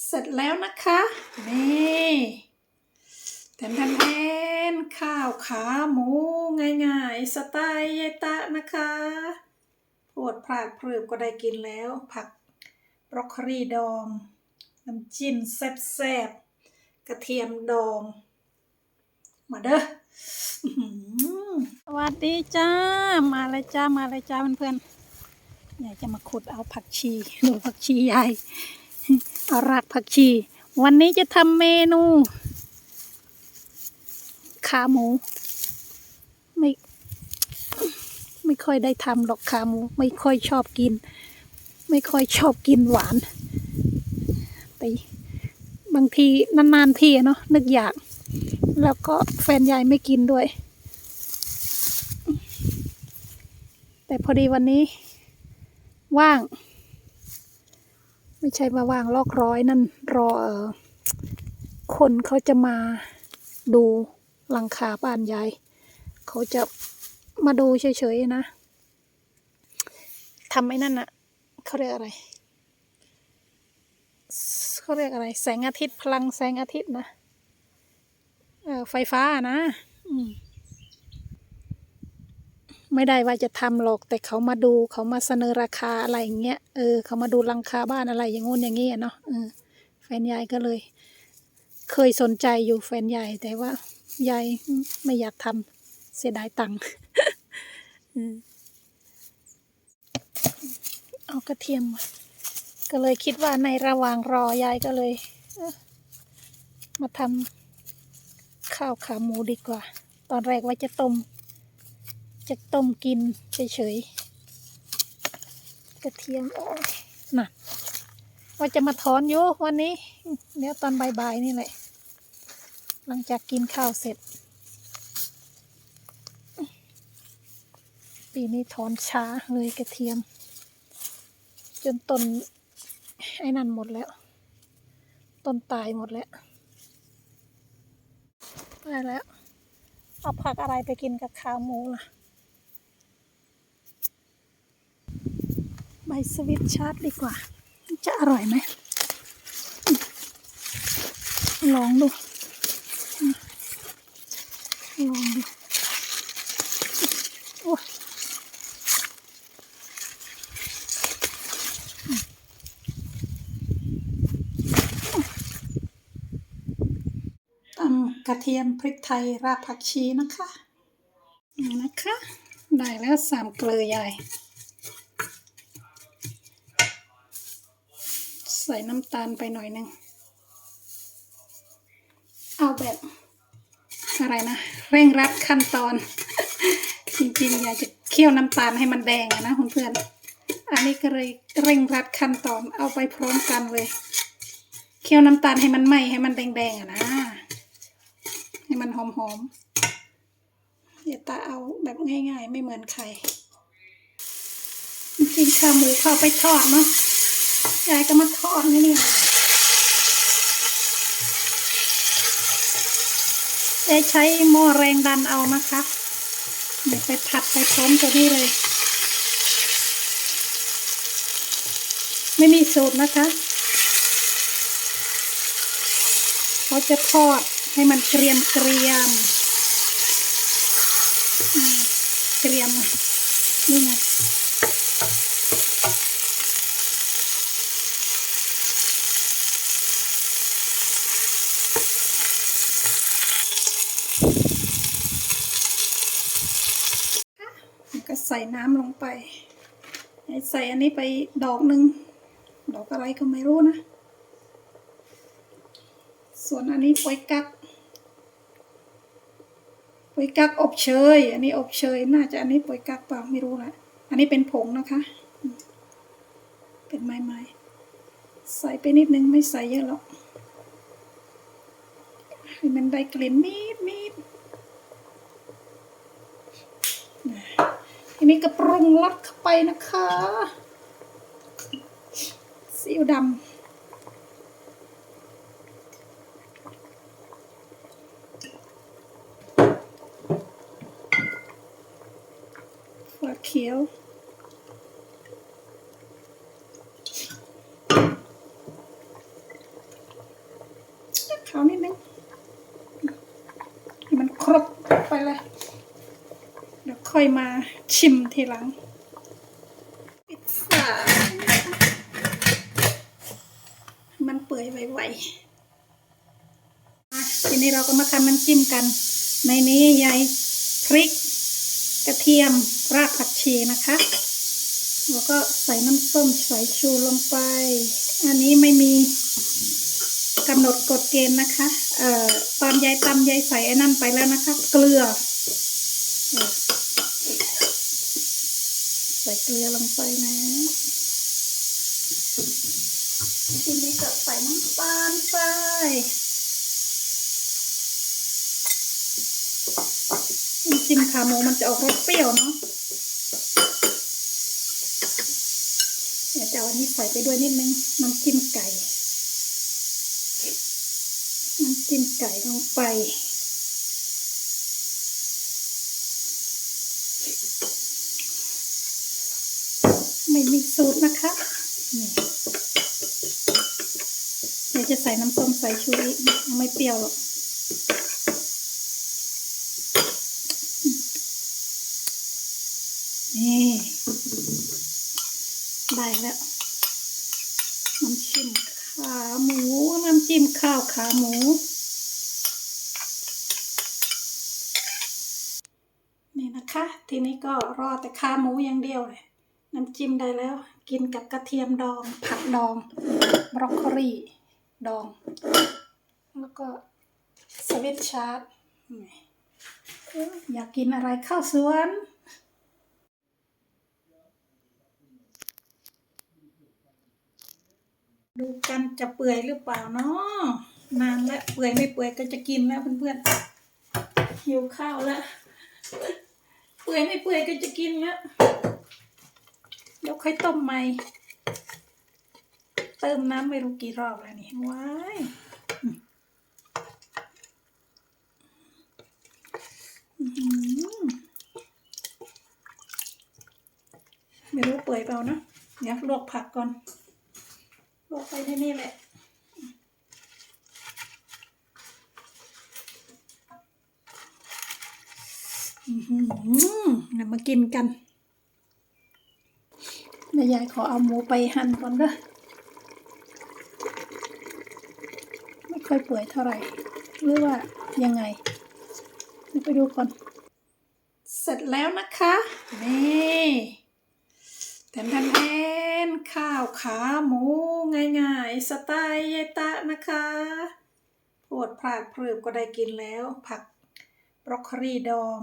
เสร็จแล้วนะคะ นี่แทนแทนข้าวขาหมูง่ายๆ สไตล์ยายตะนะคะปวดพลาดพลืบก็ได้กินแล้ว ผักบรอกโคลีดอง น้ำจิ้มแซ่บๆ กระเทียมดอง มาเด้อสวัสดีจ้า มาเลยจ้า มาเลยจ้าเพื่อนๆอยากจะมาขุดเอาผักชี ดูผักชีใหญ่ รากผักชี วันนี้จะทำเมนู ขาหมู ไม่ ไม่ค่อยได้ทำหรอกขาหมู ไม่ค่อยชอบกิน ไม่ค่อยชอบกินหวานแต่บางทีนานๆทีเนาะนึกอยาก แล้วก็แฟนยายไม่กินด้วย แต่พอดีวันนี้ ว่าง ไม่ใช่มาวางลอกร้อยนั่นรอเออคนเขาจะมาดูหลังคาบ้านยายเขาจะมาดูเฉยๆนะทำไอ้นั่นอะเขาเรียกอะไรเขาเรียกอะไร แสงอาทิตย์พลังแสงอาทิตย์นะเออไฟฟ้านะ อืม ไม่ได้ว่าจะทำหรอกแต่เขามาดูเขามาเสนอราคาอะไรอย่างเงี้ยเออเขามาดูลังคาบ้านอะไรอย่างงู้นอย่างงี้อะเนาะเออแฟนยายก็เลย เคยสนใจอยู่แฟนยายแต่ว่ายายไม่อยากทำเสียดายตังค์เอากระเทียมมาก็เลยคิดว่าในระหว่างรอยายก็เลย มาทำข้าวขาหมูดีกว่า ตอนแรกว่าจะต้ม จะต้มกินเฉยๆกระเทียมโอ้ยน่ะว่าจะมาถอนอยู่วันนี้ เดี๋ยวตอนบ่ายๆนี่แหละ หลังจากกินข้าวเสร็จ ปีนี้ถอนช้าเลยกระเทียม จนต้นไอ้นั่นหมดแล้ว ต้นตายหมดแล้วได้แล้ว เอาผักอะไรไปกินกับข้าวหมูล่ะ บสวิตชาร์ดดีกว่า จะอร่อยไหม ลองดู ลองดูโอ้ยตำกระเทียมพริกไทย รากผักชีนะคะ นะคะ ได้แล้วสามเกลือใหญ่ ส่น้ำตาลไปหน่อยหนึ่ง เอาแบบอะไรนะ เร่งรัดขั้นตอน จริงๆ อยากจะเคี่ยวน้ำตาลให้มันแดงอะนะเพื่อนๆอันนี้ก็เลยเร่งรัดขั้นตอนเอาไปพร้อมกันเลย เคี่ยวน้ำตาลให้มันไหม้ให้มันแดงๆอะนะ ให้มันหอมๆอย่าตาเอาแบบง่าย ๆ ไม่เหมือนใครจริงๆขาหมูเข้าไปทอดเนาะ ยายก็มาทอดนี่นี่จะใช้หม้อแรงดันเอานะคะเดี๋ยวไปผัดไปพร้อมตัวนี้เลย ไม่มีสูตรนะคะเขาจะทอดให้มันเกรียมเกรียมอืมเกรียมอะนี่ไง ก็ใส่ น้ำลงไป ใส่อันนี้ไปดอกหนึ่งดอกอะไรก็ไม่รู้นะ ส่วนอันนี้ปวยกักปวยกักอบเชย อันนี้อบเชย น่าจะอันนี้ปวยกักเปล่าไม่รู้ละอันนี้เป็นผงนะคะ เป็นไม้ไม้ใส่ไปนิดนึงไม่ใส่เยอะหรอกให้มันได้กลิ่นนิดนิด ทีนี้ก็ปรุงรสเข้าไปนะคะซีอิ๊วดำฝักเขียว น เขานิดนึงให้มันครบไปเลย เดี๋ยวค่ อยมาชิมทีหลัง ปิดฝาให้มันเปื่อยไวๆอะทีนี้เราก็มาทำน้ำจิ้มกัน ในนี้ยายพริก กระเทียมรากผักชีนะคะ แล้วก็ใส่น้ำส้มสายชูลงไป อันนี้ไม่มีกำหนดกฎเกณฑ์นะคะ เอ่อตอนยายตำยายใส่ไอ้นั่นไปแล้วนะคะ เกลือเออ ใส่เกลือลงไปนะทีนี้ก็ใส่น้ำตาลไปน้ำจิ้มขาหมูมันจะออกรสเปรี้ยวเนาะเดี๋ยวจะเอาอันนี้ใส่ไปด้วยนิดนึงน้ำจิ้มไก่ น้ำจิ้มไก่ลงไป ม่มีสูตรนะคะนี่เดี๋ยวจะใส่น้ำส้มสายชูอีกไม่เปรี้ยวหรอกนี่ได้แล้วน้ำจิ้มขาหมูน้ำจิ้มข้าวขาหมูนี่นะคะ ทีนี้ก็รอแต่ขาหมูอย่างเดียวเลย น้ำจิ้มได้แล้ว กินกับกระเทียมดอง ผักดอง บรอกโคลีดอง แล้วก็สวิตชาร์ดอยากกินอะไรข้าวสวนดูกันจะเปื่อยหรือเปล่าเนาะนานแล้วเปื่อยไม่เปื่อยก็จะกินแล้วเพื่อนๆหิวข้าวแล้วเปื่อยไม่เปื่อยก็จะกินแล้ว ค่อยต้มใหม่ เติมน้ำไม่รู้กี่รอบแล้วนี่ว้ายไม่รู้เปื่อยเปล่านะเดี๋ยวลวกผักก่อนลงไปในนี่แหละอือหือเดี๋ยวมากินกัน ดี๋ยวยายขอเอาหมูไปหั่นก่อนเด้อไม่ค่อยเปื่อยเท่าไหร่หรือว่ายังไงไปดูก่อน เสร็จแล้วนะคะ นี่แทนแทนข้าวขาหมูง่ายๆ สไตล์ยายตะนะคะโปรดพลาดเพลิบก็ได้กินแล้ว ผักบรอกโคลีดอง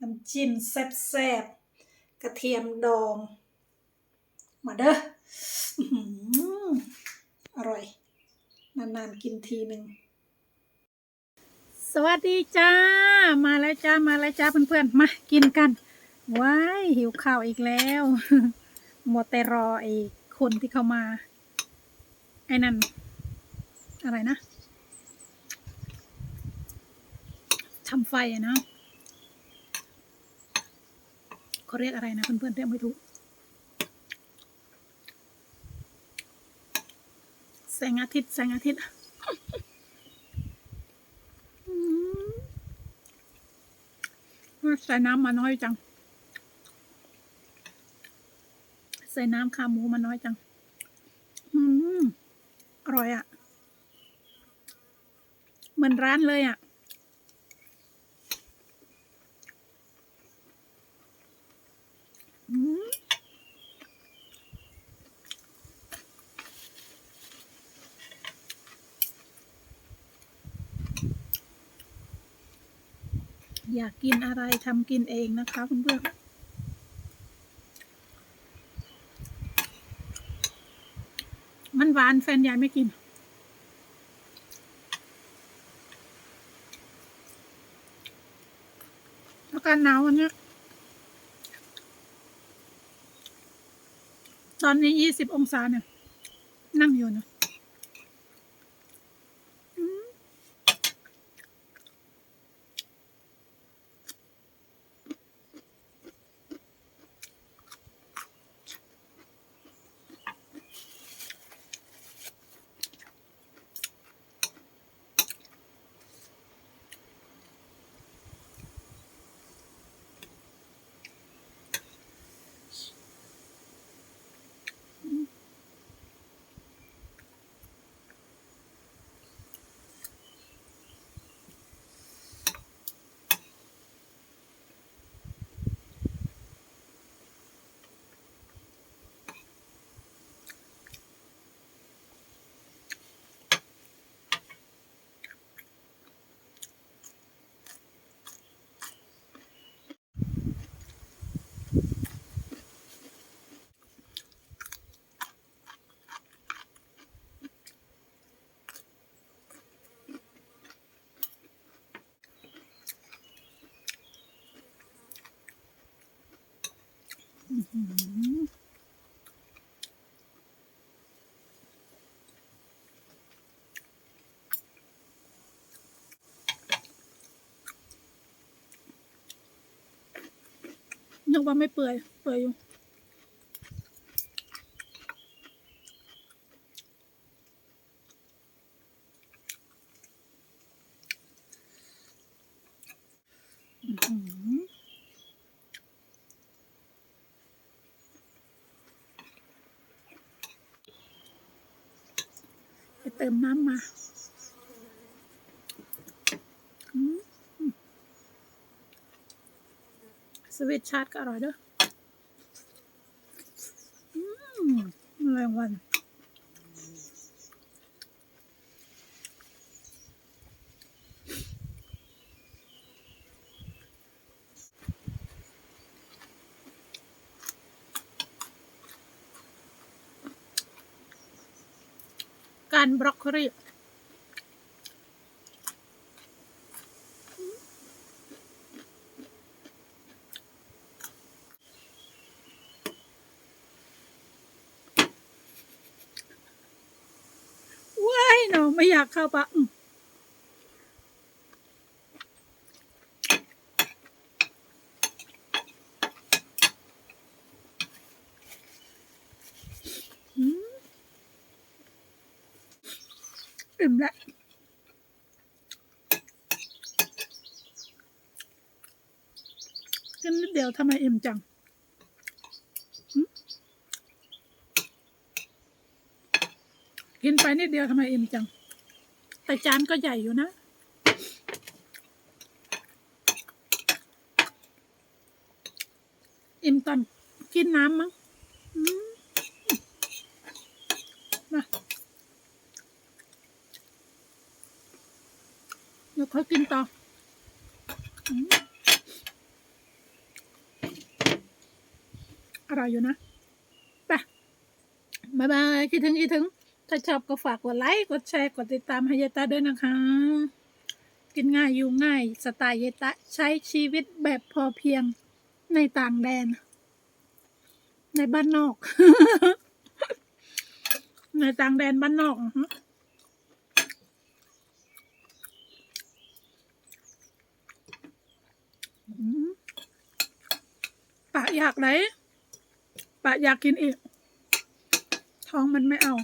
น้ำจิ้มแซ่บๆ กระเทียมดอง มาเด้ออร่อย นานๆกินทีหนึ่งสวัสดีจ้า มาแล้วจ้า มาแล้วจ้าเพื่อนๆ มากินกัน ว้ายหิวข้าวอีกแล้วหมัวแต่รอไอ้คนที่เข้ามา ไอ้นั่น อะไรนะทำไฟอะนะเขาเรียกอะไรนะเพื่อนๆเรียกไม่ถูก สงอาทิตย์แสงอาทิตย์ใส่น้ำมาน้อยจัง ใส่น้ำขาหมูมาน้อยจัง อืมอร่อยอะ่ะ เหมือนร้านเลยอะ่ะ อืม อยากกินอะไรทำกินเองนะคะเพื่อนๆมันหวานแฟนยายไม่กินอากาศหนาววันนี้ตอนนี้ยี่สิบองศาเนี่ย นั่งอยู่นะอืม นึกว่าไม่เปื่อย เปื่อยอยู่ไปเติมน้ำมาอืมส วิตชาร์ตก็อร่อยเด้วยอืมแรงวัน การบรอกโคลีว้ายเนาะ ไม่อยากเข้าปะอืมอิ่มแล้วกินนิดเดียวทำไมอิ่มจังกินไปนิดเดียวทำไมอิ่มจัง แต่จานก็ใหญ่อยู่นะ อิ่มตอนกินน้ำมั้งมาเดี๋ยวเขากินต่อออร่อยอยู่นะ ไปบายบาย คิดถึงคิดถึง ถ้าชอบก็ฝากกดไลค์กดแชร์กดติดตามให้ยายตาด้วยนะคะ กินง่ายอยู่ง่าย สไตล์ยายตาใช้ชีวิตแบบพอเพียงในต่างแดน ในบ้านนอก ในต่างแดนบ้านนอกฮะอืมปะอยากไหนปะอยากกินอีก ท้องมันไม่เอา